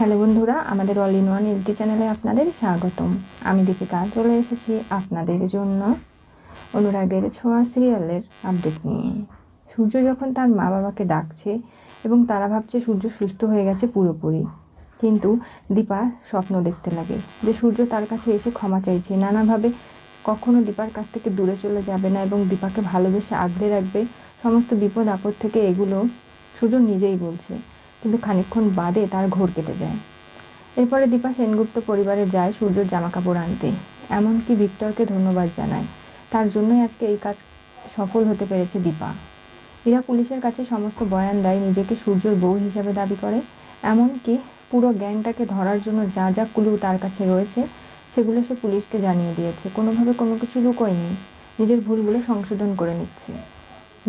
Hello বন্ধুরা, আমাদের all in one UT চ্যানেলে আপনাদের স্বাগতম। আমি দীপিকা, চলে এসেছি আপনাদের জন্য অনুরাগের ছোঁয়া সিরিয়ালের আপডেট নিয়ে। সূর্য যখন তার মা বাবাকে ডাকছে এবং তারা ভাবছে সূর্য সুস্থ হয়ে গেছে পুরোপুরি, কিন্তু দীপা স্বপ্ন দেখতে লাগে যে সূর্য তার কাছে এসে ক্ষমা চাইছে। নানাভাবে কখনো দীপার কাছ থেকে দূরে চলে যাবে না এবং দীপাকে ভালোবেসে আগলে রাখবে। সমস্ত বিপদ আপদ থেকে এগুলো সূর্য নিজেই বলছে। কিন্তু খানিকক্ষণ বাদে তার ঘোর কেটে যায়। এরপরে দীপা সেনগুপ্ত পরিবারে যায় সূর্যর জামা কাপড় আনতে। এমনকি ভিক্টরকে ধন্যবাদ জানায়। তার জন্যই আজকে এই কাজ সফল হতে পেরেছে দীপা। এরা পুলিশের কাছে সমস্ত বয়ান দেয়, নিজেকে সূর্যর বউ হিসাবে দাবি করে। এমনকি পুরো গ্যাংটাকে ধরার জন্য যা যা কুলু তার কাছে রয়েছে, সেগুলো সে পুলিশকে জানিয়ে দিয়েছে। কোনোভাবে কোনো কিছু লুকোয়নি। নিজের ভুলগুলো সংশোধন করে নিচ্ছে।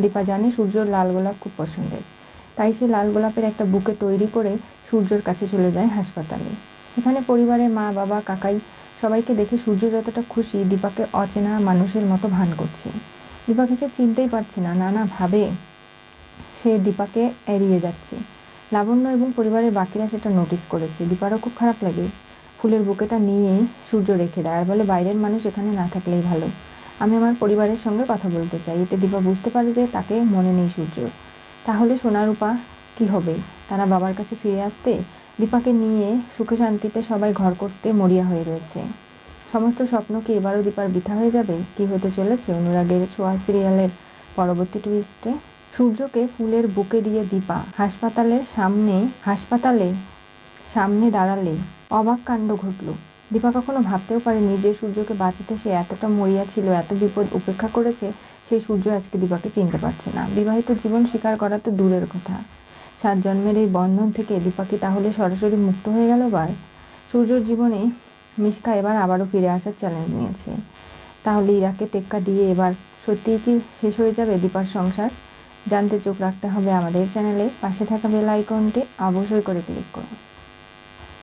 দীপা জানে সূর্যর লাল গোলাপ খুব পছন্দের। তাই সে লাল গোলাপের একটা বুকে তৈরি করে সূর্যর কাছে চলে যায় হাসপাতালে। এখানে পরিবারের মা, বাবা, কাকাই সবাইকে দেখে সূর্য যতটা খুশি দীপাকে অচেনা মানুষের মতো ভান করছে। দীপাকে সে চিনতেই পারছে না, নানাভাবে সে দীপাকে এড়িয়ে যাচ্ছে। লাবণ্য এবং পরিবারের বাকিরা সেটা নোটিস করেছে। দীপারও খুব খারাপ লাগে। ফুলের বুকেটা নিয়ে সূর্য রেখে দেয় আর বলে, বাইরের মানুষ এখানে না থাকলেই ভালো। আমি আমার পরিবারের সঙ্গে কথা বলতে চাই। এতে দীপা বুঝতে পারে যে তাকে মনে নেই সূর্য। তাহলে সোনারূপা কি হবে? তারা বাবার কাছে ফিরে আসতে দীপাকে নিয়ে সুখে শান্তিতে সবাই ঘর করতে মরিয়া হয়ে রয়েছে। সমস্ত স্বপ্ন কি এবারও দীপার বৃথা হয়ে যাবে? কি হতে চলেছে অনুরাগের ছোঁয়া সিরিয়ালের পরবর্তী টুইস্টে সূর্যকে ফুলের বুকে দিয়ে দীপা হাসপাতালের সামনে, হাসপাতালে সামনে দাঁড়ালে অবাক কাণ্ড ঘটল। দীপা কখনো ভাবতেও পারেনি যে সূর্যকে বাঁচাতে সে এতটা মরিয়া ছিল, এত বিপদ উপেক্ষা করেছে, সেই সূর্য আজকে দীপাকে চিনতে পারছে না। বিবাহিত জীবন স্বীকার করা তো দূরের কথা। সাত জন্মের এই বন্ধন থেকে দীপা কি তাহলে সরাসরি মুক্ত হয়ে গেল বার সূর্যর জীবনে মিশকা এবার আবারও ফিরে আসার চ্যালেঞ্জ নিয়েছে। তাহলে ইরাকে টেক্কা দিয়ে এবার সত্যিই কি শেষ হয়ে যাবে দীপার সংসার? জানতে চোখ রাখতে হবে আমাদের চ্যানেলে পাশে থাকা বেল আইকনটি অবশ্যই করে ক্লিক করুন।